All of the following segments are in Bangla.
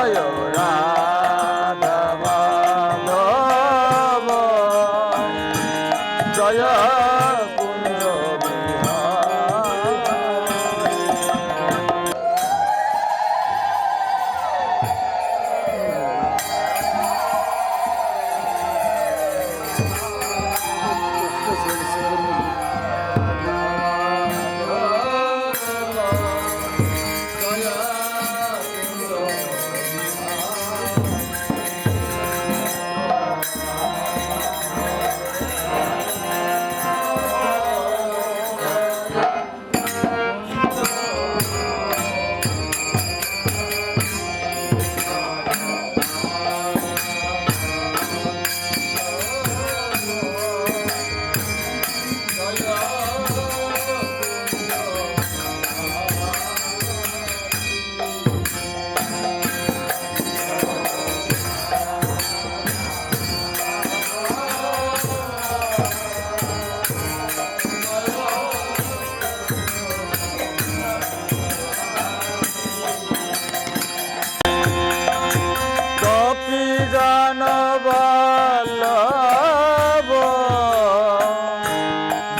哎呦。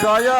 দয়া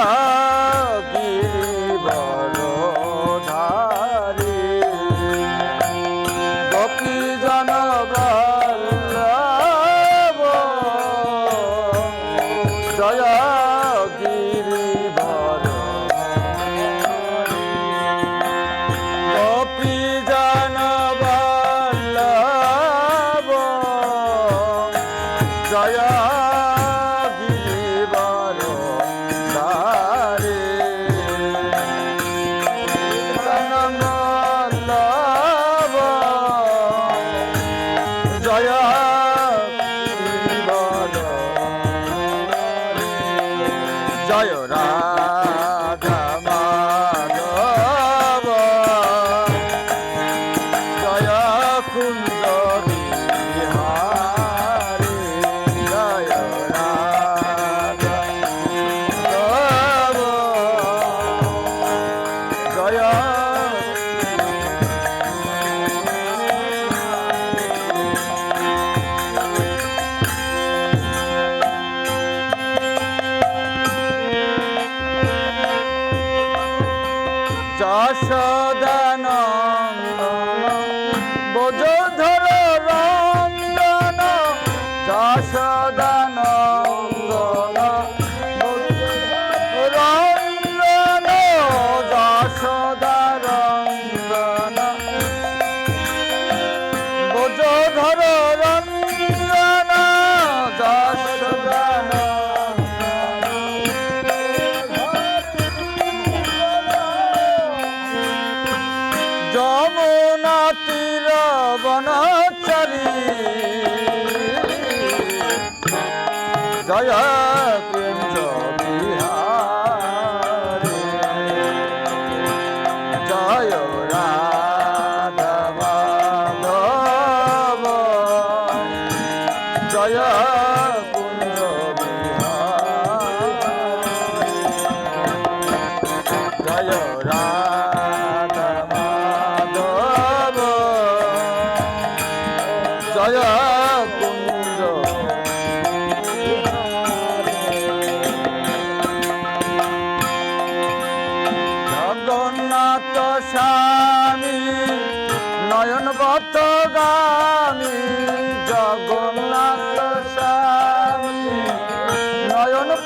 ধর dayan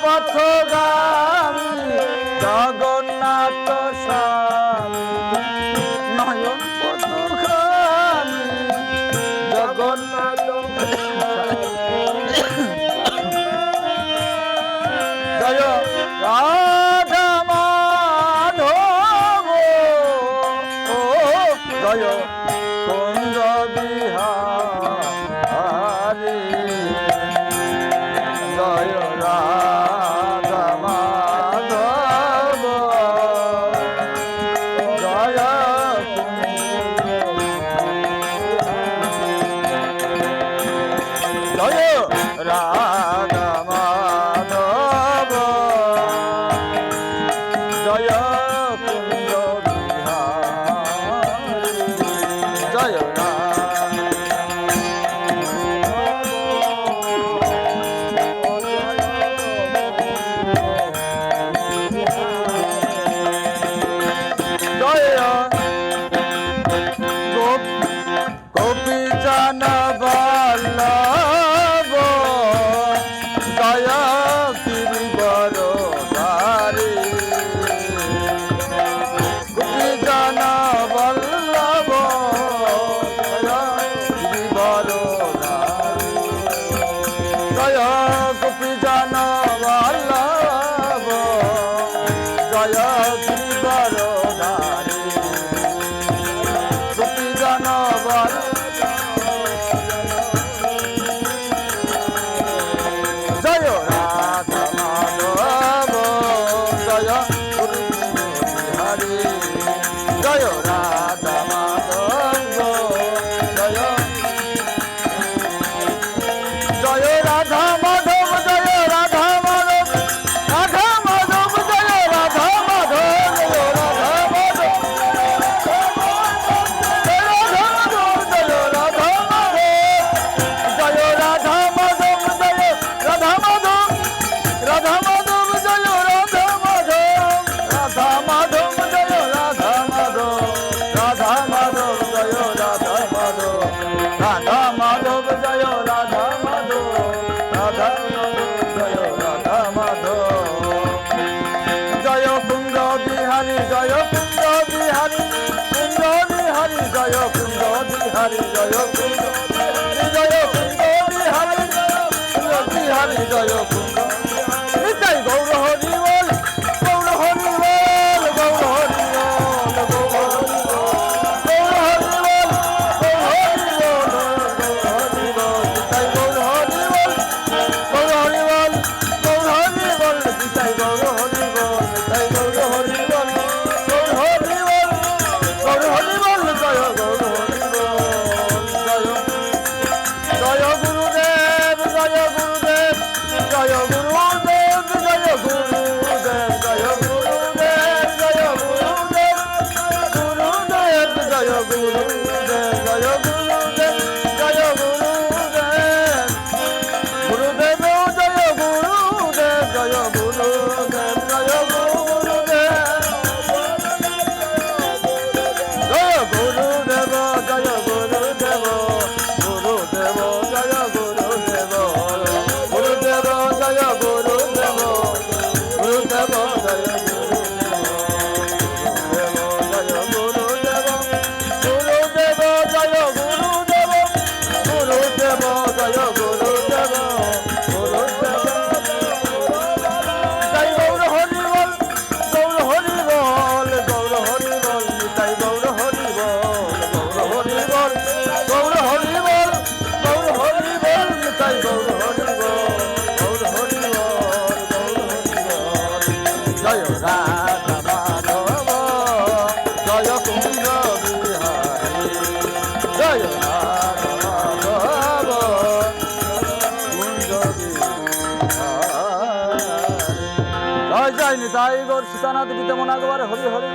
পথগামী জগন্নাথ জগন্নাথ জয় রাম। দয়া হরি জয় কুন্দ হরি জয় কুন্দ হরি হরি জয় কুন্দ কুঞ্জ বিহারী জয় মাধব কুঞ্জ বিহারী জয় জয় নিতাই গোর সীতানাথ বিতমনা গোবার হরি হরি